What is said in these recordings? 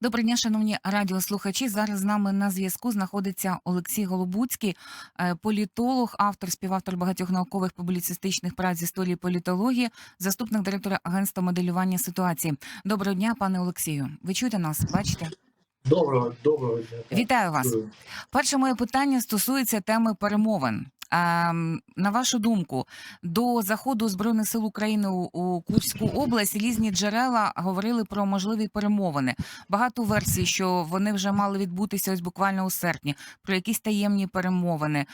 Доброго дня, шановні радіослухачі. Зараз з нами на зв'язку знаходиться Олексій Голобуцький, е, політолог, автор, співавтор багатьох наукових публіцистичних праць з історії політології, заступник директора агентства моделювання ситуації. Доброго дня, пане Олексію. Ви чуєте нас? Бачите? Доброго, доброго дня. Вітаю вас. Перше моє питання стосується теми перемовин. На вашу думку, до заходу збройних сил України у, Курську область різні джерела говорили про можливі перемовини. Багато версій, що вони вже мали відбутися ось буквально у серпні, про якісь таємні перемовини.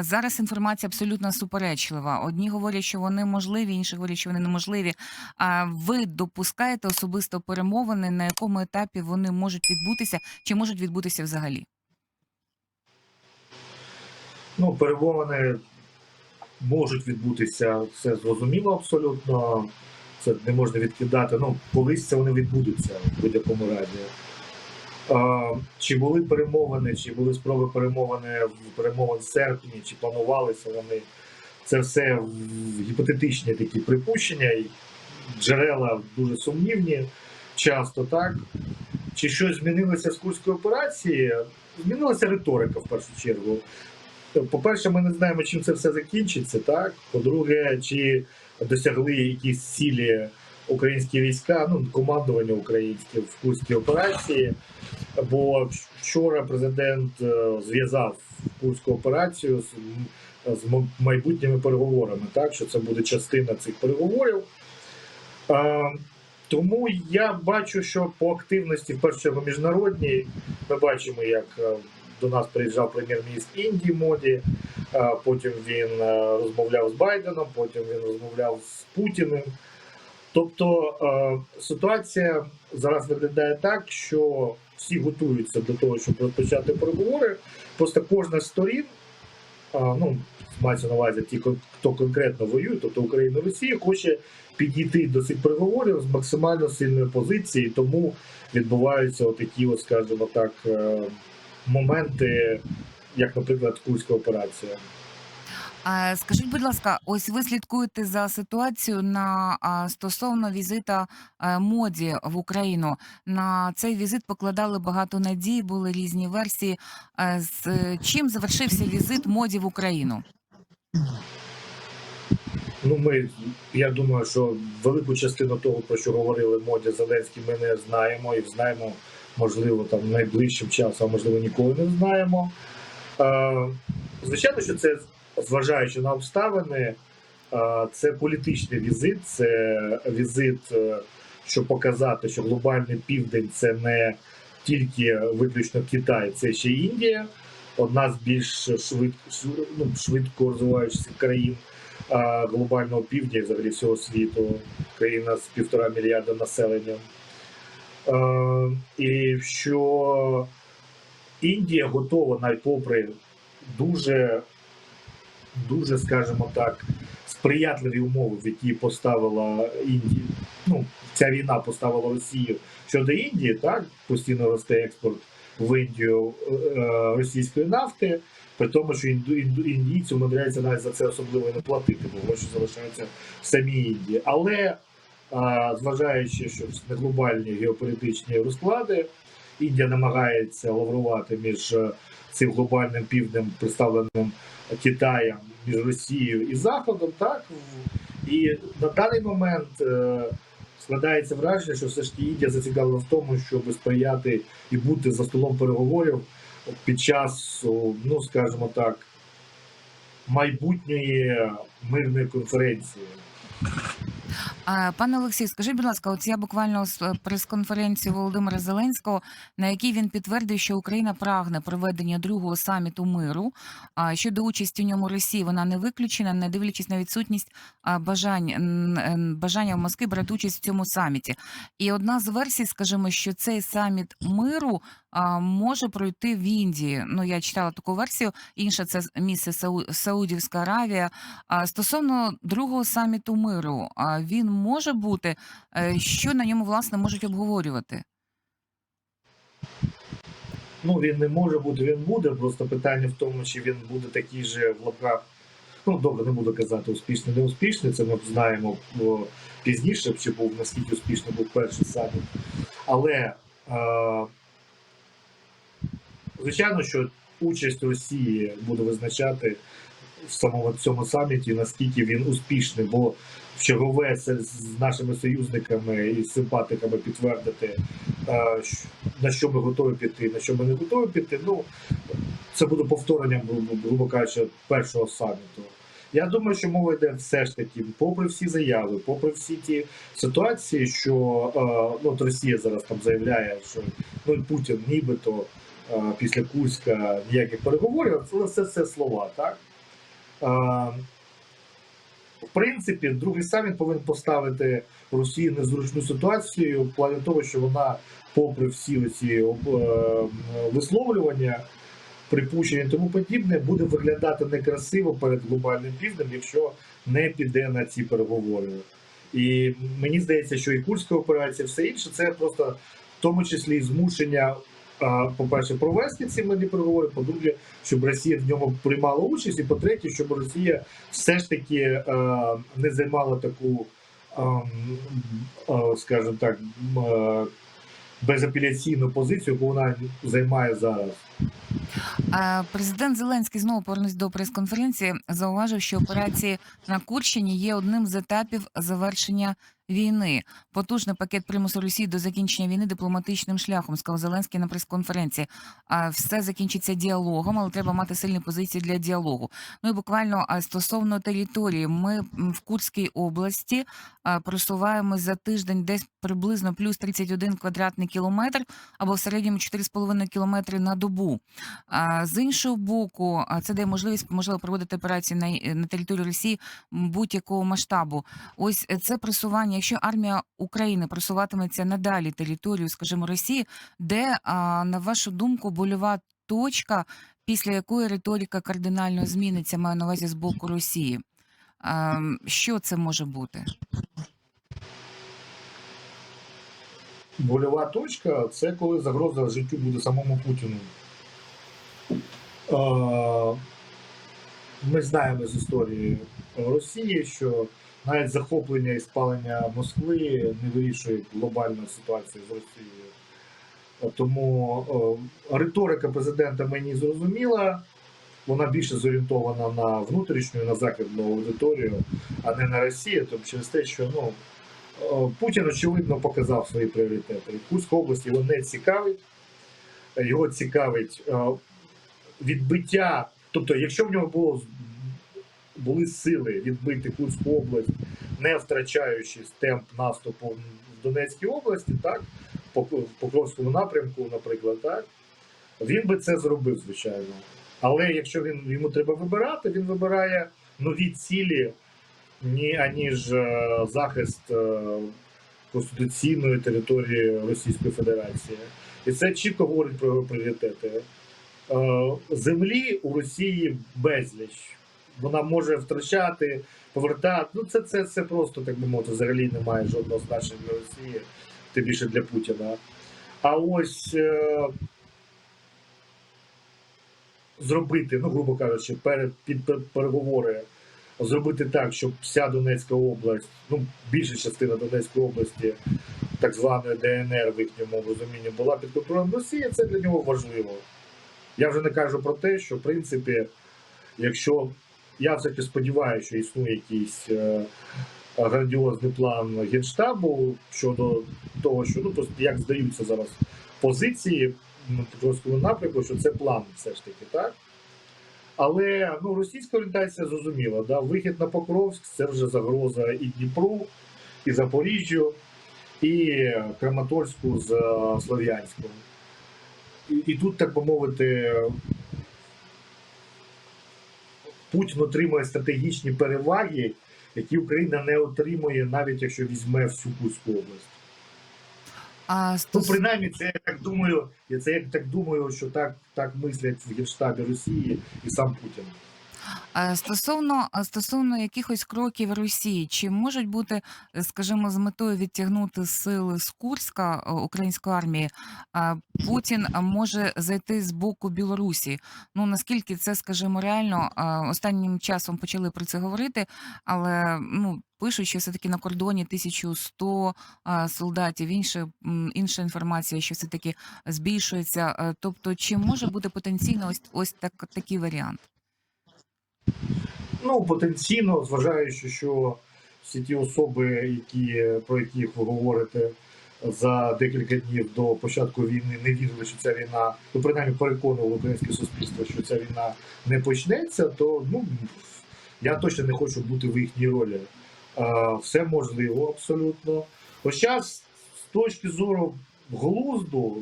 Зараз інформація абсолютно суперечлива. Одні говорять, що вони можливі, інші говорять, що вони неможливі. А ви допускаєте особисто перемовини, на якому етапі вони можуть відбутися, чи можуть відбутися взагалі? Ну, перемовини можуть відбутися, це зрозуміло абсолютно. Це не можна відкидати. Ну, колись це вони відбудуться в будь-якому разі. А, чи були перемовини, чи були спроби перемовини в перемовин в серпні, чи планувалися вони. Це все гіпотетичні такі припущення, і джерела дуже сумнівні, часто так. Чи щось змінилося з курської операції? Змінилася риторика в першу чергу. По-перше, ми не знаємо, чим це все закінчиться. Так, по-друге, чи досягли якісь цілі українські війська, ну командування українське в курській операції. Бо вчора президент е, зв'язав курську операцію з, з майбутніми переговорами, так що це буде частина цих переговорів. Е, тому я бачу, що по активності, в першу чергу, міжнародній, ми бачимо, як е, до нас приїжджав прем'єр-міністр Індії Моді, е, потім він е, розмовляв з Байденом, потім він розмовляв з Путіним. Тобто е, ситуація зараз виглядає так, що всі готуються до того, щоб розпочати переговори. Просто кожна з сторін, ну мається на увазі ті, хто конкретно воює, тобто Україна Росія, хоче підійти до цих переговорів з максимально сильної позиції, тому відбуваються отакі, от, скажімо так, моменти, як, наприклад, Курська операція. Скажіть, будь ласка, ось ви слідкуєте за ситуацією на стосовно візита е, моді в Україну. На цей візит покладали багато надій, були різні версії. Е, З е, чим завершився візит моді в Україну? Ну, ми, я думаю, що велику частину того, про що говорили Моді Зеленський, ми не знаємо і знаємо, можливо, там найближчим часом, а можливо, ніколи не знаємо. Звичайно, що це, зважаючи на обставини, це політичний візит, це візит, е, щоб показати, що глобальний південь це не тільки виключно Китай, це ще Індія, одна з більш швид, ну, швидко розвиваючихся країн глобального півдня взагалі всього світу, країна з півтора мільярда населення. Е, і що Індія готова, навіть попри дуже, дуже, скажімо так, сприятливі умови, в які поставила Індія. Ну, ця війна поставила Росію щодо Індії, так, постійно росте експорт в Індію е, російської нафти. При тому, що індійці умудряються навіть за це особливо не платити, бо гроші залишаються в самій Індії. Але зважаючи, що на глобальні геополітичні розклади, Індія намагається лаврувати між е, цим глобальним півднем, представленим Китаєм, між Росією і Заходом, так і на даний момент е, складається враження, що все ж таки Індія зацікавлена в тому, щоб сприяти і бути за столом переговорів під час, ну скажімо так, майбутньої мирної конференції. Пане Олексій, скажіть, будь ласка, от я буквально з е, прес-конференції Володимира Зеленського, на якій він підтвердив, що Україна прагне проведення другого саміту миру. А щодо участі в ньому Росії, вона не виключена, не дивлячись на відсутність бажань бажання в Москві брати участь в цьому саміті. І одна з версій, скажімо, що цей саміт миру може пройти в Індії. Ну я читала таку версію. Інша це місце Сау- Саудівська Аравія. Стосовно другого саміту миру, він може бути, Е, що на ньому власне можуть обговорювати? Ну він не може бути, він буде. Просто питання в тому, чи він буде такий же в лапках. Ну, добре, не буду казати успішний, не успішний. Це ми знаємо пізніше, чи був наскільки успішний був перший саміт. Але Е, Звичайно, що участь Росії буде визначати в самому цьому саміті, наскільки він успішний, бо чергове з нашими союзниками і симпатиками підтвердити, е, на що ми готові піти, на що ми не готові піти. Ну це буде повторенням, грубо, кажучи, першого саміту. Я думаю, що мова йде все ж таки, попри всі заяви, попри всі ті ситуації, що е, ну, от Росія зараз там заявляє, що ну Путін нібито е, після Курська ніяких переговорів, але все слова, так? В принципі, другий саміт повинен поставити Росію незручну ситуацію в плані того, що вона, попри всі оці е, висловлювання, припущення і тому подібне, буде виглядати некрасиво перед глобальним півднем, якщо не піде на ці переговори. І мені здається, що і Курська операція, все інше, це просто в тому числі і змушення, по-перше, провести ці мирні переговори, по-друге, щоб Росія в ньому приймала участь, і по-третє, щоб Росія все ж таки е, не займала таку, ем, е, скажімо так, е, безапеляційну позицію, яку вона займає зараз. Президент Зеленський знову повернусь до прес-конференції. Зауважив, що операції на Курщині є одним з етапів завершення війни. Потужний пакет примусу Росії до закінчення війни дипломатичним шляхом, сказав Зеленський на прес-конференції. А все закінчиться діалогом, але треба мати сильні позиції для діалогу. Ну і буквально стосовно території, ми в Курській області а, просуваємось за тиждень десь приблизно плюс 31 квадратний кілометр або в середньому 4,5 кілометри на добу. З іншого боку, це дає можливість можливо проводити операції на, на території Росії будь-якого масштабу. Ось е, це просування. Якщо армія України просуватиметься надалі територію, скажімо, Росії, де на вашу думку больова точка, після якої риторика кардинально зміниться, маю на увазі з боку Росії. Що це може бути? Больова точка це коли загроза життю буде самому Путіну. Е, Ми знаємо з історії Росії, що навіть захоплення і спалення Москви не вирішує глобальну ситуацію з Росією. Тому е, риторика президента мені зрозуміла. Вона більше зорієнтована на внутрішню, на західну аудиторію, а не на Росію, тому через те, що ну, Е, Путін, очевидно, показав свої пріоритети. Курська область його не цікавить. Його цікавить е, відбиття. Тобто, якщо в нього було, були сили відбити Курську область, не втрачаючи темп наступу в Донецькій області, так, по Покровському напрямку, наприклад, так, він би це зробив, звичайно. Але якщо він йому треба вибирати, він вибирає нові цілі ні, аніж е, захист е, конституційної території Російської Федерації. І це чітко говорить про його пріоритети. Е, Землі у Росії безліч. Вона може втрачати, повертати. Ну, це, це, це просто, так би мовити, взагалі немає жодного значення для Росії, тим більше для Путіна. А ось е, зробити, ну, грубо кажучи, перед під під переговори зробити так, щоб вся Донецька область, ну більша частина Донецької області, так званої ДНР в їхньому розумінні, була під контролем Росії, це для нього важливо. Я вже не кажу про те, що в принципі, якщо я все-таки сподіваюся, що існує якийсь е, грандіозний план генштабу щодо того, що ну як здаються зараз позиції на напрямку, що це план все ж таки, так? Але ну, російська орієнтація зрозуміла, да? вихід на Покровськ це вже загроза і Дніпру, і Запоріжжю, і Краматорську з е, Слов'янськом. І, і тут, так би мовити, Путін отримує стратегічні переваги, які Україна не отримує, навіть якщо візьме всю Курську область. А Ну, принаймні, це я так думаю, я це я так думаю, що так, так мислять в генштабі Росії і сам Путін. Стосовно стосовно якихось кроків Росії, чи можуть бути, е, скажімо, з метою відтягнути сили з Курська е, української армії, Путін може зайти з боку Білорусі? Ну наскільки це, скажімо, реально останнім часом почали про це говорити, але ну пишуть, що все таки на кордоні 1100 е, солдатів. Інше інша інформація, що все таки збільшується. Е, Тобто, чи може бути потенційно ось ось так такий варіант? Ну, потенційно, зважаючи, що всі ті особи, які, про яких ви говорите, за декілька днів до початку війни не вірили, що ця війна, ну принаймні переконували українське суспільство, що ця війна не почнеться, то ну я точно не хочу бути в їхній ролі. Все можливо абсолютно. Хоча з точки зору глузду,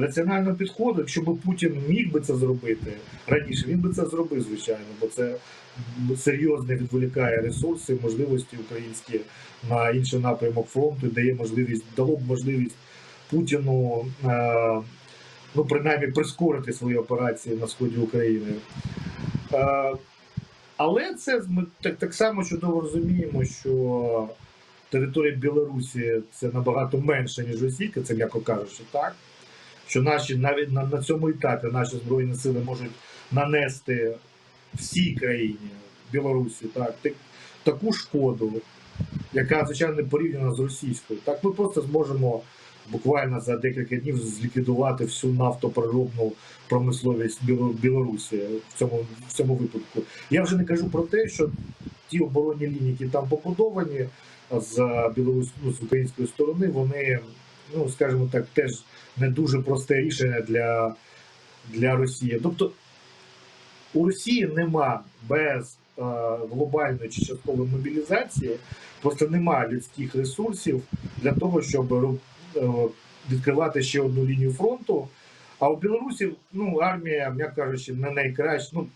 раціонального підходу, якщо б Путін міг би це зробити раніше, він би це зробив, звичайно, бо це серйозно відволікає ресурси, можливості українські на інший напрямок фронту, дає можливість, дало б можливість Путіну, е, ну принаймні прискорити свої операції на сході України. Е, але це ми так, так само чудово розуміємо, що територія Білорусі це набагато менше, ніж Російська, це м'яко кажучи, так. Що наші навіть на, на цьому етапі наші збройні сили можуть нанести всій країні Білорусі так, так, таку шкоду, яка звичайно не порівняна з російською. Так ми просто зможемо буквально за декілька днів зліквідувати всю нафтопереробну промисловість Білорусі в цьому, в цьому випадку. Я вже не кажу про те, що ті оборонні лінії, які там побудовані з білорусь, ну, з української сторони, вони, ну скажімо так, теж не дуже просте рішення для, для Росії. Тобто у Росії нема без е, глобальної чи часткової мобілізації, просто немає людських ресурсів для того, щоб е, відкривати ще одну лінію фронту. А у Білорусі ну, армія, м'яко кажучи, не найкраща. Ну,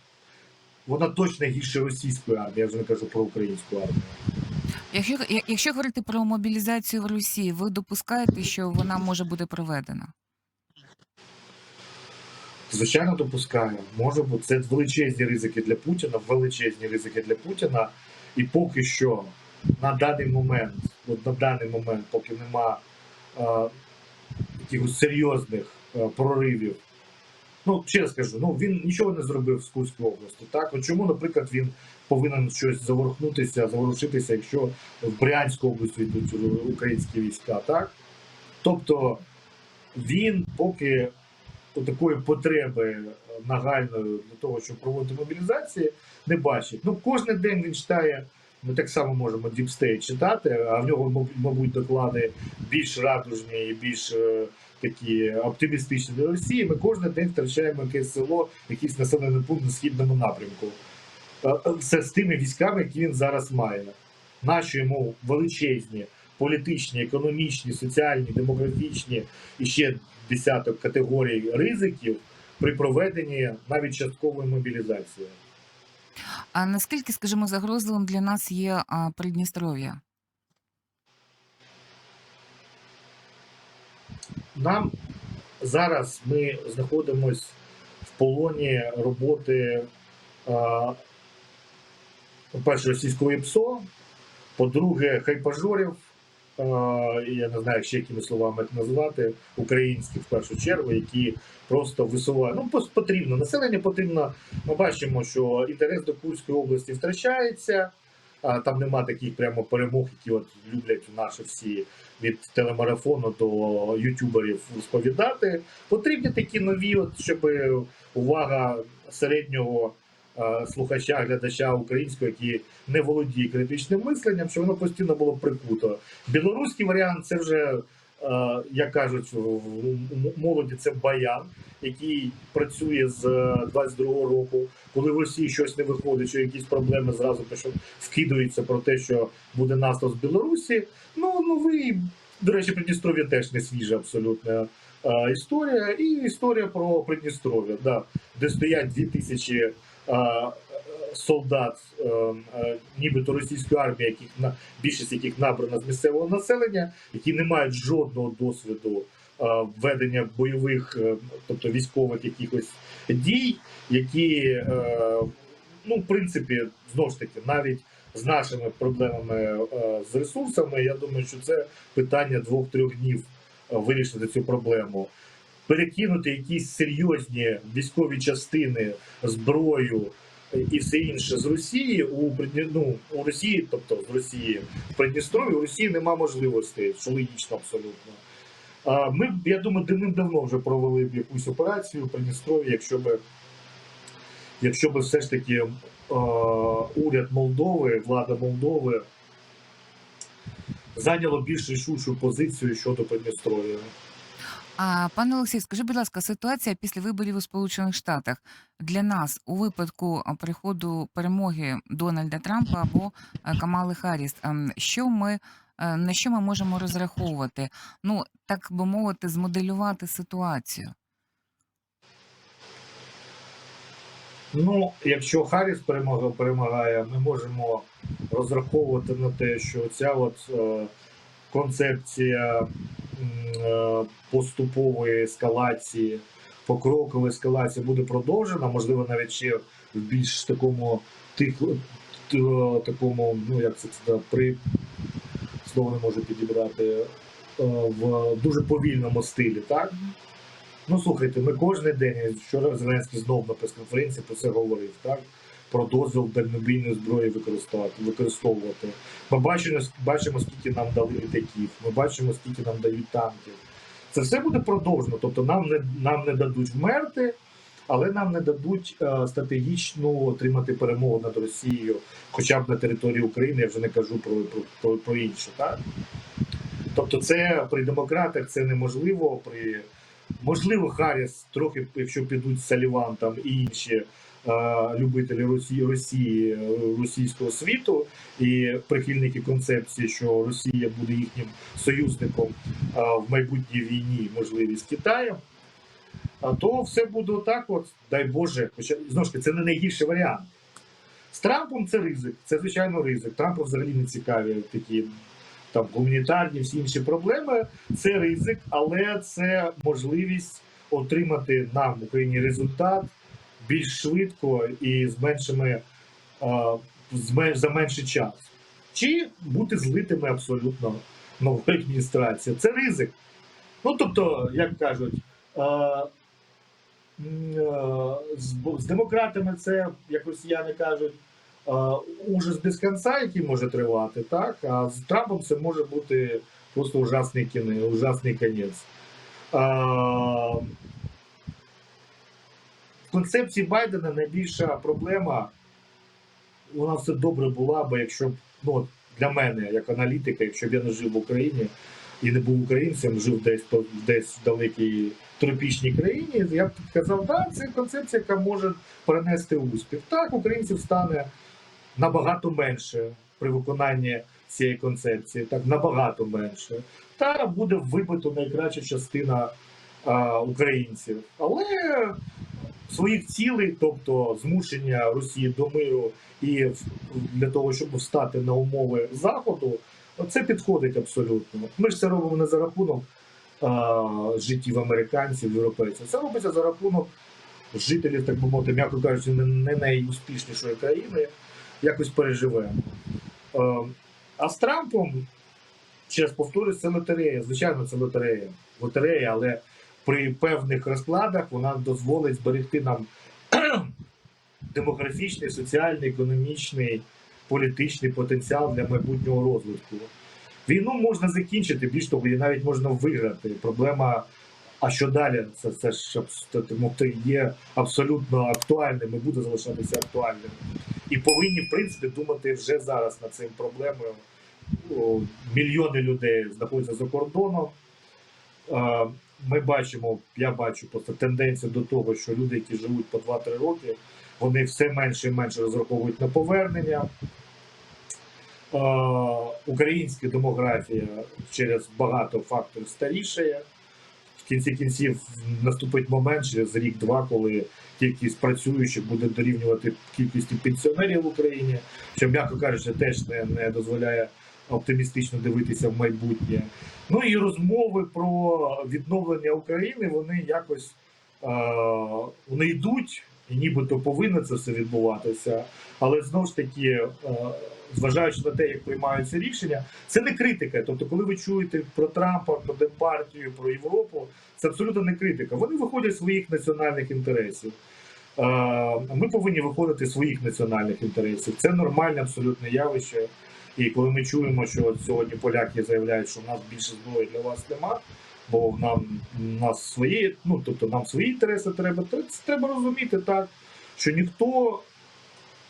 вона точно гірше російської армії, я вже не кажу про українську армію. Якщо якщо говорити про мобілізацію в Росії, ви допускаєте, що вона може бути проведена? Звичайно, допускаю. Може бути це величезні ризики для Путіна, величезні ризики для Путіна. І поки що на даний момент, от на даний момент, поки нема е, якихось серйозних е, проривів. Ну, ще раз кажу, ну він нічого не зробив з Курської області. Так, от чому, наприклад, він повинен щось заворухнутися, заворушитися, якщо в Брянську область йдуть українські війська, так? Тобто він поки такої потреби е, нагальної для того, щоб проводити мобілізації, не бачить. Ну, кожен день він читає. Ми так само можемо діпстейт читати, а в нього, мабуть, мабуть, доклади більш радужні і більш е, такі оптимістичні для Росії. Ми кожен день втрачаємо якесь село, якийсь населений пункт на східному напрямку. Е, е, Це з тими військами, які він зараз має. Наші йому величезні політичні, економічні, соціальні, демографічні і ще десяток категорій ризиків при проведенні навіть часткової мобілізації. А наскільки, скажімо, загрозливим для нас є Придністров'я? Нам зараз ми знаходимося в полоні роботи, а, по-перше, російського ІПСО, по-друге, хайпажорів, я не знаю, ще якими словами їх назвати, українських в першу чергу, які просто висувають. Ну, потрібно. Населення потрібно. Ми бачимо, що інтерес до Курської області втрачається. Там нема таких прямо перемог, які от люблять наші всі від телемарафону до ютуберів розповідати. Потрібні такі нові, от, щоб увага середнього е, слухача, глядача українського, який не володіє критичним мисленням, щоб воно постійно було прикуто. Білоруський варіант це вже, як кажуть, в молоді це баян, який працює з 22-го року. Коли в Росії щось не виходить, що якісь проблеми зразу вкидаються про те, що буде наступ з Білорусі. Ну, новий, до речі, Придністров'я теж не свіжа абсолютно е, історія. І історія про Придністров'я, да, де стоять дві тисячі е, е, солдат, е, е, нібито російської армії, яких на більшість яких набрана з місцевого населення, які не мають жодного досвіду е, ведення бойових, е, тобто військових якихось дій, які ну, в принципі, знову ж таки, навіть з нашими проблемами з ресурсами, я думаю, що це питання двох-трьох днів вирішити цю проблему. Перекинути якісь серйозні військові частини, зброю і все інше з Росії у ну, у Росії, тобто з Росії в Придністров'ї, у Росії нема можливостей, що логічно абсолютно. А Ми я думаю, давним-давно вже провели б якусь операцію в Придністров'ї, якщо б якщо б все ж таки е, уряд Молдови, влада Молдови зайняло більш рішучу позицію щодо Придністров'я. А пане Олексій, скажи, будь ласка, ситуація після виборів у Сполучених Штатах для нас у випадку приходу перемоги Дональда Трампа або е, Камали Харріс, ем, що ми е, на що ми можемо розраховувати? Ну так би мовити, змоделювати ситуацію. Ну, якщо Харріс перемога перемагає, ми можемо розраховувати на те, що ця от е, концепція е, поступової ескалації, покрокової ескалації буде продовжена, можливо, навіть ще в більш такому тих, такому, ну як це при слово не можу підібрати, е, в дуже повільному стилі, так? Ну слухайте, ми кожен день вчора Зеленський знов на прес-конференції про це говорив, так? Про дозвіл дальнобійної зброї використовувати. Ми бачимо, бачимо, скільки нам дали літаків, ми бачимо, скільки нам дають танків. Це все буде продовжено. Тобто нам не, нам не дадуть вмерти, але нам не дадуть е, стратегічно отримати перемогу над Росією, хоча б на території України, я вже не кажу про, про, про, про інше. Так? Тобто, це при демократах це неможливо. При можливо, Харріс трохи, якщо підуть Саліван там і інші любителі Росії, Росії, е, російського світу і прихильники концепції, що Росія буде їхнім союзником е, в майбутній війні, можливі з Китаєм. А то все буде отак, от, дай Боже, хоча знову ж таки, це не найгірший варіант. З Трампом це ризик, це звичайно ризик. Трампу взагалі не цікаві такі там гуманітарні всі інші проблеми. Це ризик, але це можливість отримати нам в Україні результат більш швидко і з меншими за менший час. Чи бути злитими абсолютно новою адміністрацією. Це ризик. Ну тобто, як кажуть, з, демократами це, як росіяни кажуть, ужас без кінця, який може тривати, так? А з Трампом це може бути просто ужасний кіне, ужасний кінець. В концепції Байдена найбільша проблема, вона все добре була би, якщо б ну, для мене, як аналітика, якщо б я не жив в Україні і не був українцем, жив десь десь в далекій тропічній країні, я б казав, да, це концепція, яка може перенести успіх. Так, українців стане набагато менше при виконанні цієї концепції, так набагато менше. Та буде вибито найкраща частина а, українців. Але своїх цілей, тобто змушення Росії до миру і для того, щоб встати на умови Заходу, це підходить абсолютно. Ми ж це робимо не за рахунок життів американців, європейців. Це робиться за рахунок жителів, так би мовити, м'яко кажучи, не, найуспішнішої країни, якось переживемо. Е, а з Трампом, ще раз повторюю, це лотерея. Звичайно, це лотерея. Лотерея, але при певних розкладах вона дозволить зберегти нам демографічний, соціальний, економічний, політичний потенціал для майбутнього розвитку. Війну можна закінчити, більш того, її навіть можна виграти. Проблема, а що далі? Це, це ж тому це є абсолютно актуальним і буде залишатися актуальним. І повинні, в принципі, думати вже зараз над цим проблемою. Мільйони людей знаходяться за кордоном. Ми бачимо, я бачу просто тенденцію до того, що люди, які живуть по 2-3 роки, вони все менше і менше розраховують на повернення. Українська демографія через багато факторів старішає. В кінці кінців наступить момент через рік-два, коли кількість працюючих буде дорівнювати кількості пенсіонерів в Україні, що, м'яко кажучи, теж не, не дозволяє оптимістично дивитися в майбутнє. Ну і розмови про відновлення України вони якось е, вони йдуть, і нібито повинно це все відбуватися. Але знову ж таки, е, зважаючи на те, як приймаються рішення, це не критика. Тобто, коли ви чуєте про Трампа, про Демпартію, про Європу, це абсолютно не критика. Вони виходять своїх національних інтересів. Е, Ми повинні виходити своїх національних інтересів. Це нормальне абсолютне явище. І коли ми чуємо, що сьогодні поляки заявляють, що в нас більше зброї для вас нема, бо нам нас свої, ну тобто нам свої інтереси треба, то це треба розуміти так, що ніхто,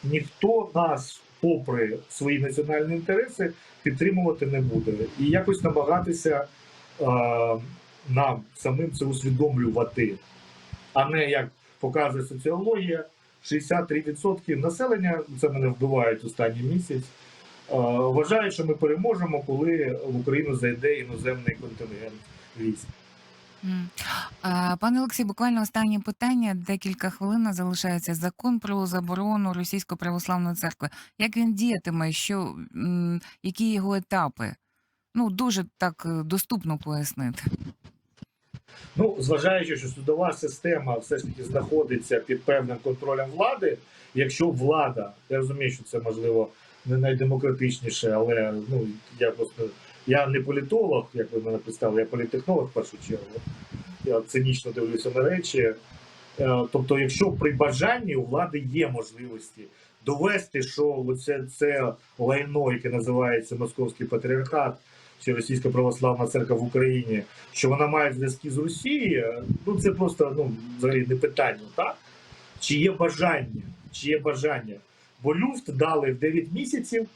ніхто нас, попри свої національні інтереси, підтримувати не буде. І якось намагатися е, нам самим це усвідомлювати, а не як показує соціологія, 63% населення, це мене вбивають останній місяць. Е, що ми переможемо, коли в Україну зайде іноземний контингент військ. Пане Олексій, буквально останнє питання. Декілька хвилин залишається закон про заборону Російської православної церкви. Як він діятиме? Що які його етапи? Ну дуже так е, доступно пояснити. Ну, зважаючи, що судова система все ж таки знаходиться під певним контролем влади, якщо влада, я розумію, що це можливо не найдемократичніше, але ну я просто я не політолог, як ви мене представили, я політехнолог в першу чергу. Я цинічно дивлюся на речі. Е, Тобто, якщо при бажанні у влади є можливості довести, що оце це лайно, яке називається Московський патріархат чи Російська православна церква в Україні, що вона має зв'язки з Росією, ну це просто ну взагалі не питання, так? Чи є бажання? Чи є бажання? Бо люфт дали в 9 місяців.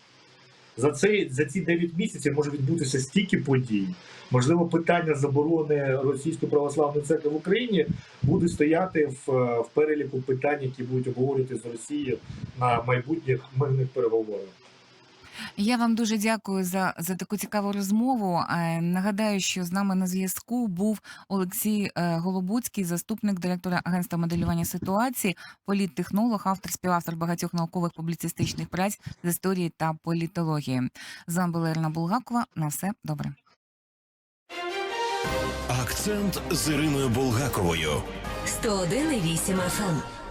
За цей за ці 9 місяців може відбутися стільки подій. Можливо, питання заборони Російської православної церкви в Україні буде стояти в, в переліку питань, які будуть обговорювати з Росією на майбутніх мирних переговорах. Я вам дуже дякую за, за таку цікаву розмову. Е, Нагадаю, що з нами на зв'язку був Олексій е, Голобуцький, заступник директора агентства моделювання ситуації, політтехнолог, автор співавтор багатьох наукових публіцистичних праць з історії та політології. З вами була Ірина Булгакова. На все добре. Акцент з Іриною Булгаковою. 101,8 FM.